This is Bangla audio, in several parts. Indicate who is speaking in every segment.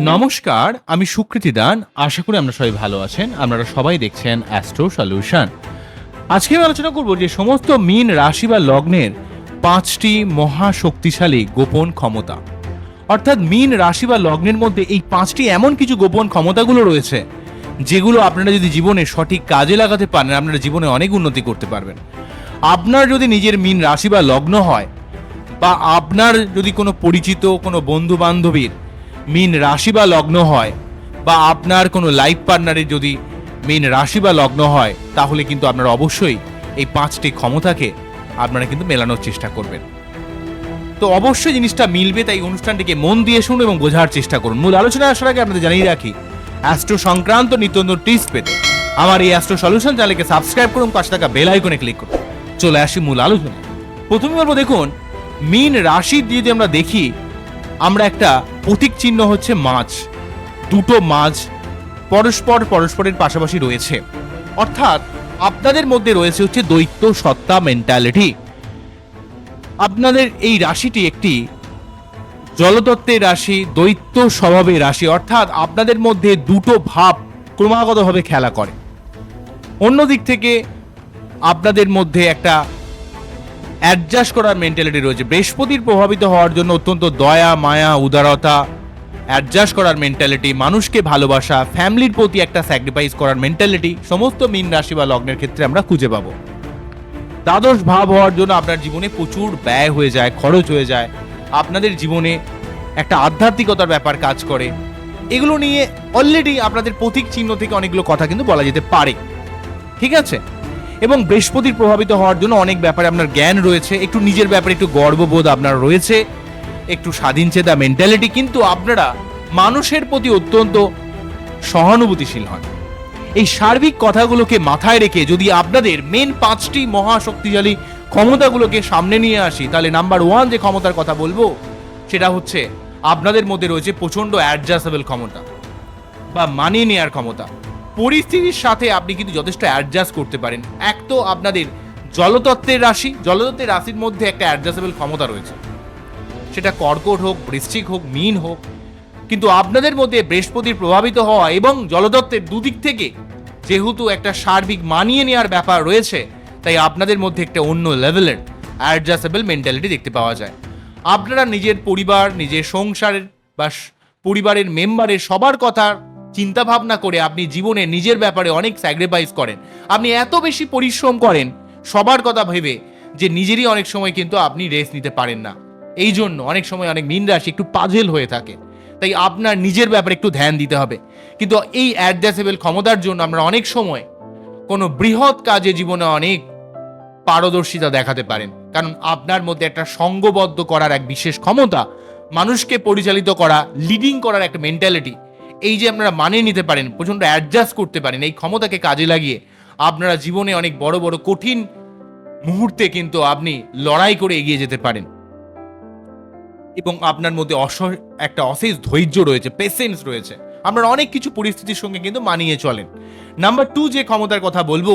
Speaker 1: নমস্কার, আমি সুকৃতি দান। আশা করি আমরা সবাই ভালো আছেন। আপনারা সবাই দেখছেন অ্যাস্ট্রো সলিউশন আজকে আমি আলোচনা করব যে সমস্ত মিন রাশি বা লগ্নের পাঁচটি মহা শক্তিশালী গোপন ক্ষমতা। অর্থাৎ মিন রাশি বা লগ্নের মধ্যে এই পাঁচটি এমন কিছু গোপন ক্ষমতাগুলো রয়েছে যেগুলো আপনারা যদি জীবনে সঠিক কাজে লাগাতে পারেন, আপনারা জীবনে অনেক উন্নতি করতে পারবেন। আপনার যদি নিজের মিন রাশি বা লগ্ন হয়, বা আপনার যদি কোনো পরিচিত, কোনো বন্ধু বান্ধবীর মিন রাশি বা লগ্ন হয়, বা আপনার কোনো লাইফ পার্টনারের যদি মিন রাশি বা লগ্ন হয়, তাহলে কিন্তু আপনারা অবশ্যই এই পাঁচটি ক্ষমতাকে আপনারা কিন্তু মেলানোর চেষ্টা করবেন। তো অবশ্যই জিনিসটা মিলবে, তাই অনুষ্ঠানটিকে মন দিয়ে শুনুন এবং বোঝার চেষ্টা করুন। মূল আলোচনায় আসার আগে আপনাদের জানিয়ে রাখি অ্যাস্ট্রো সংক্রান্ত নিত্য নতুন টিপস পেতে আমার এই অ্যাস্ট্রো সলিউশন চ্যানেলকে সাবস্ক্রাইব করুন পাশে থাকা বেল আইকনে ক্লিক করুন। চলে আসি মূল আলোচনা প্রথমে বলব, দেখুন, মিন রাশি দিয়ে যদি আমরা দেখি, আমরা একটা প্রতীক চিহ্ন হচ্ছে মাছ। দুটো মাছ পরস্পর পরস্পরের পাশাপাশি রয়েছে। অর্থাৎ, আপনাদের মধ্যে রয়েছে হচ্ছে দৈত্য সত্তা মেন্টালিটি আপনাদের এই রাশিটি একটি জলতত্ত্বের রাশি, দৈত্য স্বভাবের রাশি, অর্থাৎ আপনাদের মধ্যে দুটো ভাব ক্রমাগতভাবে খেলা করে। অন্য দিক থেকে আপনাদের মধ্যে একটা অ্যাডজাস্ট করার মেন্টালিটি রয়েছে। বৃহস্পতির প্রভাবিত হওয়ার জন্য অত্যন্ত দয়া, মায়া, উদারতা অ্যাডজাস্ট করার মেন্টালিটি মানুষকে ভালোবাসা ফ্যামিলির প্রতি একটা স্যাক্রিফাইস করার মেন্টালিটি সমস্ত মীন রাশি বা লগ্নের ক্ষেত্রে আমরা খুঁজে পাবো। দ্বাদশ ভাব হওয়ার জন্য আপনার জীবনে প্রচুর ব্যয় হয়ে যায়, খরচ হয়ে যায়। আপনাদের জীবনে একটা আধ্যাত্মিকতার ব্যাপার কাজ করে। এগুলো নিয়ে অলরেডি আপনাদের প্রতীক চিহ্ন থেকে অনেকগুলো কথা কিন্তু বলা যেতে পারে। ঠিক আছে? এবং বৃহস্পতির প্রভাবিত হওয়ার জন্য অনেক ব্যাপারে আপনার জ্ঞান রয়েছে, একটু নিজের ব্যাপারে একটু গর্ববোধ আপনার রয়েছে, একটু স্বাধীন চেতা মেন্টালিটি কিন্তু আপনারা মানুষের প্রতি অত্যন্ত সহানুভূতিশীল হন। এই সার্বিক কথাগুলোকে মাথায় রেখে যদি আপনাদের মেন পাঁচটি মহা শক্তিশালী ক্ষমতাগুলোকে সামনে নিয়ে আসি, তাহলে নাম্বার ওয়ান যে ক্ষমতার কথা বলব, সেটা হচ্ছে আপনাদের মধ্যে রয়েছে প্রচণ্ড অ্যাডজাস্টেবল ক্ষমতা বা মানিয়ে নেওয়ার ক্ষমতা। পরিস্থিতির সাথে আপনি কিন্তু যথেষ্ট অ্যাডজাস্ট করতে পারেন। এক তো আপনাদের জলতত্ত্বের রাশি, জলতত্ত্বের রাশির মধ্যে একটা অ্যাডজাস্টেবল ক্ষমতা রয়েছে। সেটা কর্কট হোক, বৃশ্চিক হোক, মিন হোক, কিন্তু আপনাদের মধ্যে বৃহস্পতির প্রভাবিত হওয়া এবং জলতত্ত্বের দুদিক থেকে যেহেতু একটা সার্বিক মানিয়ে নেওয়ার ব্যাপার রয়েছে তাই আপনাদের মধ্যে একটা অন্য লেভেলের অ্যাডজাস্টেবল মেন্টালিটি দেখতে পাওয়া যায়। আপনারা নিজের পরিবার, নিজের সংসারের বা পরিবারের মেম্বারের সবার কথা চিন্তা ভাবনা করে আপনি জীবনে নিজের ব্যাপারে অনেক স্যাক্রিফাইস করেন। আপনি এত বেশি পরিশ্রম করেন, সবার কথা ভেবে যে নিজেরই অনেক সময় কিন্তু আপনি রেস্ট নিতে পারেন না। এই জন্য অনেক সময় অনেক মিন রাশি একটু পাজেল হয়ে থাকে। তাই আপনার নিজের ব্যাপারে একটু ধ্যান দিতে হবে। কিন্তু এই অ্যাডজাস্টেবল ক্ষমতার জন্য আমরা অনেক সময় কোনো বৃহৎ কাজে জীবনে অনেক পারদর্শিতা দেখাতে পারেন। কারণ আপনার মধ্যে একটা সঙ্গবদ্ধ করার এক বিশেষ ক্ষমতা, মানুষকে পরিচালিত করা লিডিং করার একটা মেন্টালিটি এই যে আপনারা মানিয়ে নিতে পারেন, প্রচণ্ড অ্যাডজাস্ট করতে পারেন, এই ক্ষমতাকে কাজে লাগিয়ে আপনারা জীবনে অনেক বড় বড় কঠিন মুহূর্তে কিন্তু আপনি লড়াই করে এগিয়ে যেতে পারেন। এবং আপনার মধ্যে অস, একটা অশেষ ধৈর্য রয়েছে পেশেন্স রয়েছে। আপনারা অনেক কিছু পরিস্থিতির সঙ্গে কিন্তু মানিয়ে চলেন। নাম্বার টু যে ক্ষমতার কথা বলব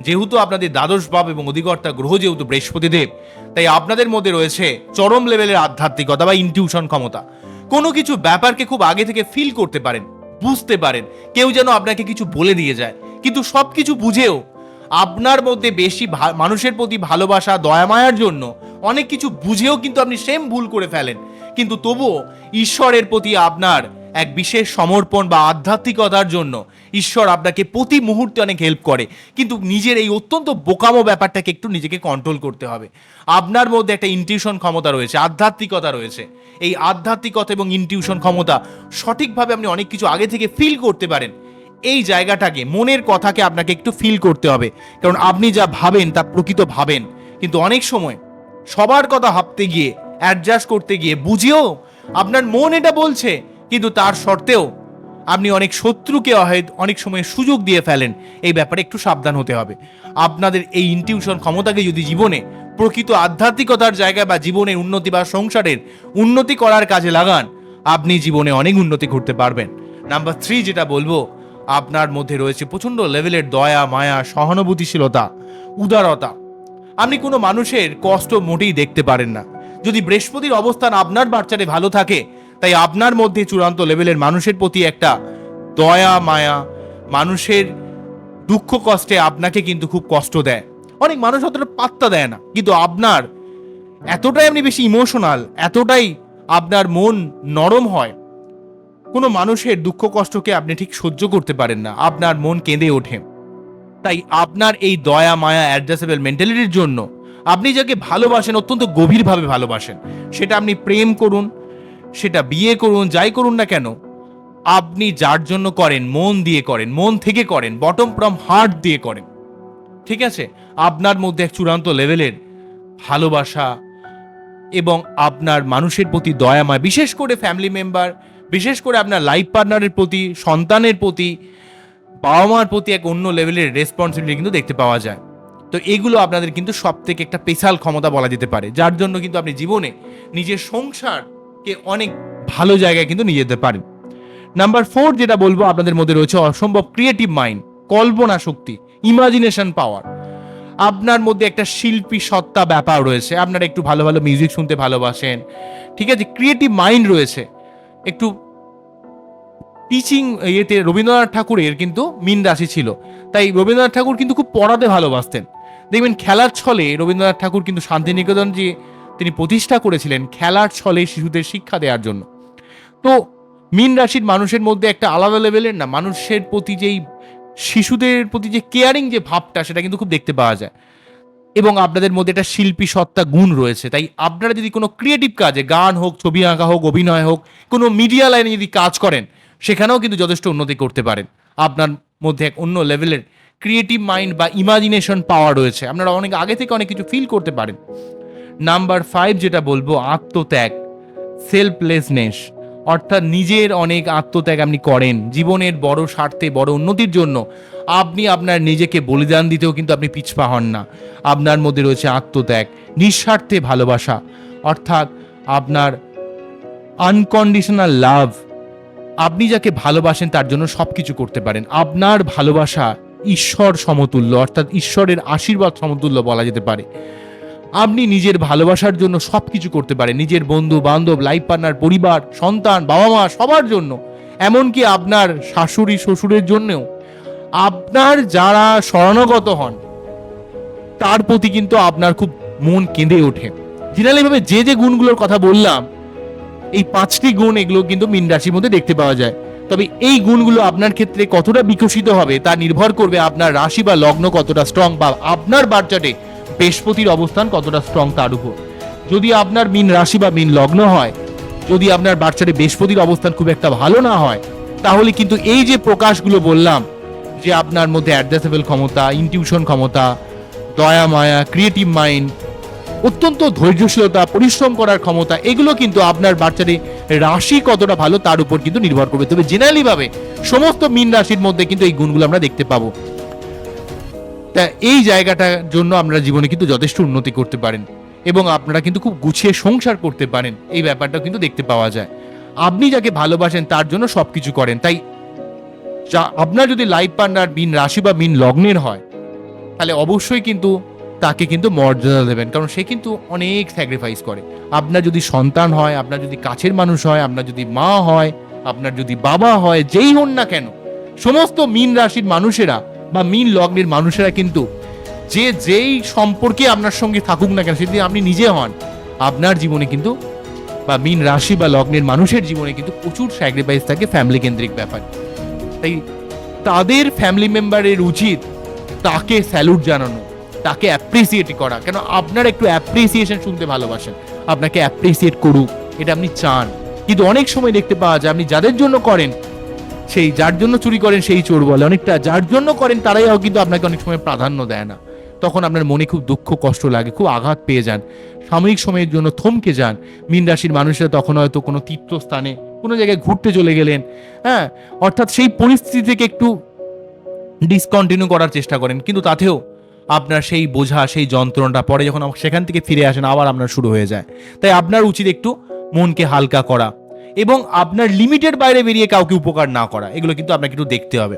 Speaker 1: যেহেতু আপনাদের দ্বাদশ ভাব এবং অধিকর্তা গ্রহ যেহেতু বৃহস্পতিদেব, তাই আপনাদের মধ্যে রয়েছে চরম লেভেলের আধ্যাত্মিকতা বা ইনটিউশন ক্ষমতা। কোনো কিছু ব্যাপারকে খুব আগে থেকে ফিল করতে পারেন, বুঝতে পারেন। কেউ যেন আপনাকে কিছু বলে দিয়ে যায়। কিন্তু সব কিছু বুঝেও আপনার মধ্যে বেশি মানুষের প্রতি ভালোবাসা, দয়া, মায়ার জন্য অনেক কিছু বুঝেও কিন্তু আপনি সেম ভুল করে ফেলেন। কিন্তু তবুও ঈশ্বরের প্রতি আপনার এক বিশেষ সমর্পণ বা আধ্যাত্মিকতার জন্য ঈশ্বর আপনাকে প্রতি মুহূর্তে অনেক হেল্প করে। কিন্তু নিজের এই অত্যন্ত বোকামো ব্যাপারটাকে একটু নিজেকে কন্ট্রোল করতে হবে। আপনার মধ্যে একটা ইনটিউশন ক্ষমতা রয়েছে, আধ্যাত্মিকতা রয়েছে। এই আধ্যাত্মিকতা এবং ইনটিউশন ক্ষমতা সঠিকভাবে আপনি অনেক কিছু আগে থেকে ফিল করতে পারেন। এই জায়গাটাকে, মনের কথাকে আপনাকে একটু ফিল করতে হবে। কারণ আপনি যা ভাবেন তা প্রকৃত ভাবেন। কিন্তু অনেক সময় সবার কথা ভাবতে গিয়ে অ্যাডজাস্ট করতে গিয়ে বুঝেও আপনার মন এটা বলছে। কিন্তু তার সত্ত্বেও আপনি অনেক শত্রুকে অহেদ, অনেক সময় সুযোগ দিয়ে ফেলেন। এই ব্যাপারে একটু সাবধান হতে হবে। আপনাদের এই ইনটিউশন ক্ষমতাকে যদি জীবনে প্রকৃত আধ্যাত্মিকতার জায়গায় বা জীবনের উন্নতি বা সংসারের উন্নতি করার কাজে লাগান, আপনি জীবনে অনেক উন্নতি করতে পারবেন। নাম্বার থ্রি যেটা বলব, আপনার মধ্যে রয়েছে প্রচণ্ড লেভেলের দয়া, মায়া, সহানুভূতিশীলতা, উদারতা। আপনি কোনো মানুষের কষ্ট মোটেই দেখতে পারেন না। যদি বৃহস্পতির অবস্থান আপনার বাচ্চারে ভালো থাকে তাই আপনার মধ্যে চূড়ান্ত লেভেলের মানুষের প্রতি একটা দয়া, মায়া, মানুষের দুঃখ, কষ্টে আপনাকে কিন্তু খুব কষ্ট দেয়। অনেক মানুষ অতটা পাত্তা দেয় না, কিন্তু আপনার এতটাই আপনি বেশি ইমোশনাল এতটাই আপনার মন নরম হয়, কোনো মানুষের দুঃখ, কষ্টকে আপনি ঠিক সহ্য করতে পারেন না, আপনার মন কেঁদে ওঠে। তাই আপনার এই দয়া, মায়া অ্যাডজাস্টেবল মেন্টালিটির জন্য আপনি যাকে ভালোবাসেন, অত্যন্ত গভীরভাবে ভালোবাসেন, সেটা আপনি প্রেম করুন সেটা বিয়ে করুন, যাই করুন না কেন, আপনি যার জন্য করেন, মন দিয়ে করেন, মন থেকে করেন বটম ফ্রম হার্ট দিয়ে করেন। ঠিক আছে? আপনার মধ্যে এক চূড়ান্ত লেভেলের ভালোবাসা এবং আপনার মানুষের প্রতি দয়াময়, বিশেষ করে ফ্যামিলি মেম্বার বিশেষ করে আপনার লাইফ পার্টনারের প্রতি, সন্তানের প্রতি বাবা মার প্রতি এক অন্য লেভেলের রেসপন্সিবিলিটি কিন্তু দেখতে পাওয়া যায়। তো এগুলো আপনাদের কিন্তু সব থেকে একটা স্পেশাল ক্ষমতা বলা যেতে পারে, যার জন্য কিন্তু আপনি জীবনে নিজের সংসারকে অনেক ভালো জায়গায় কিন্তু নিয়ে যেতে পারেন। নাম্বার ফোর যেটা বলব আপনাদের মধ্যে রয়েছে অসম্ভব ক্রিয়েটিভ মাইন্ড কল্পনা শক্তি ইমাজিনেশন পাওয়ার আপনার মধ্যে একটা শিল্পী সত্তা ব্যাপার রয়েছে। আপনারা একটু ভালো ভালো মিউজিক শুনতে ভালোবাসেন। ঠিক আছে? ক্রিয়েটিভ মাইন্ড রয়েছে। একটু টিচিং ইয়েতে রবীন্দ্রনাথ ঠাকুরের কিন্তু মিন রাশি ছিল। তাই রবীন্দ্রনাথ ঠাকুর কিন্তু খুব পড়াতে ভালোবাসতেন। দেখবেন খেলার ছলে রবীন্দ্রনাথ ঠাকুর কিন্তু শান্তিনিকেতন যে প্রতিষ্ঠা করেছিলেন খেলার ছলে শিশুদের শিক্ষা দেওয়ার জন্য। তো মিন রাশির মানুষের মধ্যে একটা আলাদা লেভেলের না, মানুষের প্রতি যেই, শিশুদের প্রতি যে কেয়ারিং যে ভাবটা, সেটা কিন্তু খুব দেখতে পাওয়া যায়। এবং আপনাদের মধ্যে একটা শিল্পী সত্তা গুণ রয়েছে। তাই আপনারা যদি কোনো ক্রিয়েটিভ কাজে, গান হোক, ছবি আঁকা হোক, অভিনয় হোক, কোনো মিডিয়া লাইনে যদি কাজ করেন, সেখানেও কিন্তু যথেষ্ট উন্নতি করতে পারেন। আপনার মধ্যে এক অন্য লেভেলের ক্রিয়েটিভ মাইন্ড বা ইমাজিনেশন পাওয়ার রয়েছে। আপনারা অনেক আগে থেকে অনেক কিছু ফিল করতে পারেন। নাম্বার ফাইভ যেটা বলব, আত্মত্যাগ সেলফলেসনেস অর্থাৎ নিজের অনেক আত্মত্যাগ আপনি করেন। জীবনের বড় স্বার্থে, বড় উন্নতির জন্য আপনি আপনার নিজেকে বলিদান দিতেও কিন্তু আপনি পিছপা হন না। আপনার মধ্যে রয়েছে আত্মত্যাগ, নিঃস্বার্থে ভালোবাসা, অর্থাৎ আপনার আনকন্ডিশনাল লাভ আপনি যাকে ভালোবাসেন তার জন্য সব কিছু করতে পারেন। আপনার ভালোবাসা ঈশ্বর সমতুল্য, অর্থাৎ ঈশ্বরের আশীর্বাদ সমতুল্য বলা যেতে পারে। আপনি নিজের ভালোবাসার জন্য সব কিছু করতে পারেন। নিজের বন্ধু, বান্ধব লাইফ পার্টনার পরিবার, সন্তান বাবা মা সবার জন্য। এমনকি আপনার শাশুড়ি, শ্বশুরের জন্যও। আপনার যারা শরণাগত হন, তার প্রতি কিন্তু আপনার খুব মন কেঁদে ওঠে। জেনারেলিভাবে যে যে গুণগুলোর কথা বললাম, এই পাঁচটি গুণ এগুলো কিন্তু মীন রাশির মধ্যে দেখতে পাওয়া যায়। তবে এই গুণগুলো আপনার ক্ষেত্রে কতটা বিকশিত হবে, তা নির্ভর করবে আপনার রাশি বা লগ্ন কতটা স্ট্রং বা আপনার বাচ্চাটে বৃহস্পতির অবস্থান কতটা স্ট্রং তার উপর। যদি আপনার মিন রাশি বা মিন লগ্ন হয়, যদি আপনার বাচ্চাটে বৃহস্পতির অবস্থান খুব একটা ভালো না হয়, তাহলে কিন্তু এই যে প্রকাশগুলো বললাম, যে আপনার মধ্যে অ্যাডজাস্টেবল ক্ষমতা ইনটিউশন ক্ষমতা, দয়া মায়া ক্রিয়েটিভ মাইন্ড অত্যন্ত ধৈর্যশীলতা, পরিশ্রম করার ক্ষমতা, এগুলো কিন্তু আপনার বাচ্চারে রাশি কতটা ভালো তার উপর কিন্তু নির্ভর করবে। তবে জেনারেলিভাবে সমস্ত মিন রাশির মধ্যে কিন্তু এই গুণগুলো আমরা দেখতে পাবো। তা এই জায়গাটার জন্য আপনারা জীবনে কিন্তু যথেষ্ট উন্নতি করতে পারেন এবং আপনারা কিন্তু খুব গুছিয়ে সংসার করতে পারেন। এই ব্যাপারটা কিন্তু দেখতে পাওয়া যায়। আপনি যাকে ভালোবাসেন তার জন্য সব কিছু করেন। তাই আপনার যদি লাইফ পার্টনার মিন রাশি বা মিন লগ্নের হয়, তাহলে অবশ্যই কিন্তু তাকে কিন্তু মর্যাদা দেবেন। কারণ সে কিন্তু অনেক স্যাক্রিফাইস করে। আপনার যদি সন্তান হয়, আপনার যদি কাছের মানুষ হয়, আপনার যদি মা হয়, আপনার যদি বাবা হয়, যেই হন না কেন, সমস্ত মিন রাশির মানুষেরা বা মিন লগ্নের মানুষেরা কিন্তু যে যেই সম্পর্কে আপনার সঙ্গে থাকুক না কেন, সেদিন আপনি নিজে হন, আপনার জীবনে কিন্তু বা মিন রাশি বা লগ্নের মানুষের জীবনে কিন্তু প্রচুর স্যাক্রিফাইস থাকে ফ্যামিলি কেন্দ্রিক ব্যাপার। তাই তাদের ফ্যামিলি মেম্বারের উচিত তাকে স্যালুট জানানো, তাকে অ্যাপ্রিসিয়েট করা। কেন, আপনার একটু অ্যাপ্রিসিয়েশন শুনতে ভালোবাসেন, আপনাকে অ্যাপ্রিসিয়েট করুক, এটা আপনি চান। কিন্তু অনেক সময় দেখতে পাওয়া যায়, আপনি যাদের জন্য করেন সেই যার জন্য চুরি করেন, সেই চোর বলে। অনেকটা যার জন্য করেন, তারাই কিন্তু আপনাকে অনেক সময় প্রাধান্য দেয় না। তখন আপনার মনে খুব দুঃখ, কষ্ট লাগে, খুব আঘাত পেয়ে যান। সাময়িক সময়ের জন্য থমকে যান। মীন রাশির মানুষরা তখন হয়তো কোনো তীর্থস্থানে কোনো জায়গায় ঘুরতে চলে গেলেন। হ্যাঁ অর্থাৎ সেই পরিস্থিতি থেকে একটু ডিসকন্টিনিউ করার চেষ্টা করেন। কিন্তু তাতেও আপনার সেই বোঝা, সেই যন্ত্রণাটা পরে যখন সেখান থেকে ফিরে আসেন, আবার আপনার শুরু হয়ে যায়। তাই আপনার উচিত একটু মনকে হালকা করা। এবং আপনার লিমিটের বাইরে বেরিয়ে কাউকে উপকার না করা, এগুলো কিন্তু আপনাকে একটু দেখতে হবে।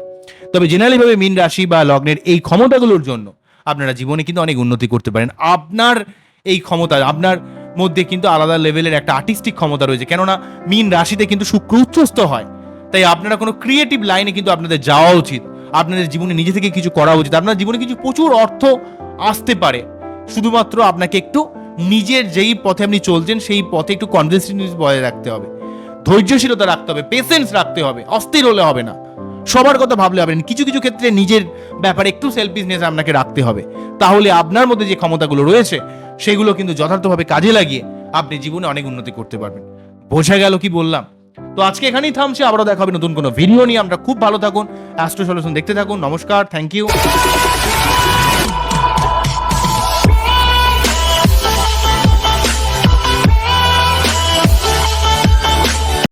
Speaker 1: তবে জেনারেলিভাবে মীন রাশি বা লগ্নের এই ক্ষমতাগুলোর জন্য আপনারা জীবনে কিন্তু অনেক উন্নতি করতে পারেন। আপনার এই ক্ষমতা, আপনার মধ্যে কিন্তু আলাদা লেভেলের একটা আর্টিস্টিক ক্ষমতা রয়েছে। কেননা মিন রাশিতে কিন্তু শুক্র উচ্চস্থ হয়। তাই আপনারা কোনো ক্রিয়েটিভ লাইনে কিন্তু আপনাদের যাওয়া উচিত। আপনাদের জীবনে নিজে থেকে কিছু করা উচিত। আপনার জীবনে কিছু প্রচুর অর্থ আসতে পারে। শুধুমাত্র আপনাকে একটু নিজের যেই পথে আপনি চলছেন, সেই পথে একটু কনসিস্টেন্সি বজায় রাখতে হবে। ধৈর্যশীলতা রাখতে হবে পেশেন্স রাখতে হবে, অস্থির হলে হবে না। সবার কথা ভাবলে হবে কিছু কিছু ক্ষেত্রে নিজের ব্যাপারে একটু সেলফিশনেস আপনাকে রাখতে হবে। তাহলে আপনার মধ্যে যে ক্ষমতাগুলো রয়েছে, সেগুলো কিন্তু যথার্থভাবে কাজে লাগিয়ে আপনি জীবনে অনেক উন্নতি করতে পারবেন। বোঝা গেল কি বললাম? তো আজকে এখানেই থামছি, আবারও দেখা হবে নতুন কোনো ভিডিও নিয়ে। আমরা খুব ভালো থাকুন অ্যাস্ট্রো সলিউশন দেখতে থাকুন, নমস্কার থ্যাংক ইউ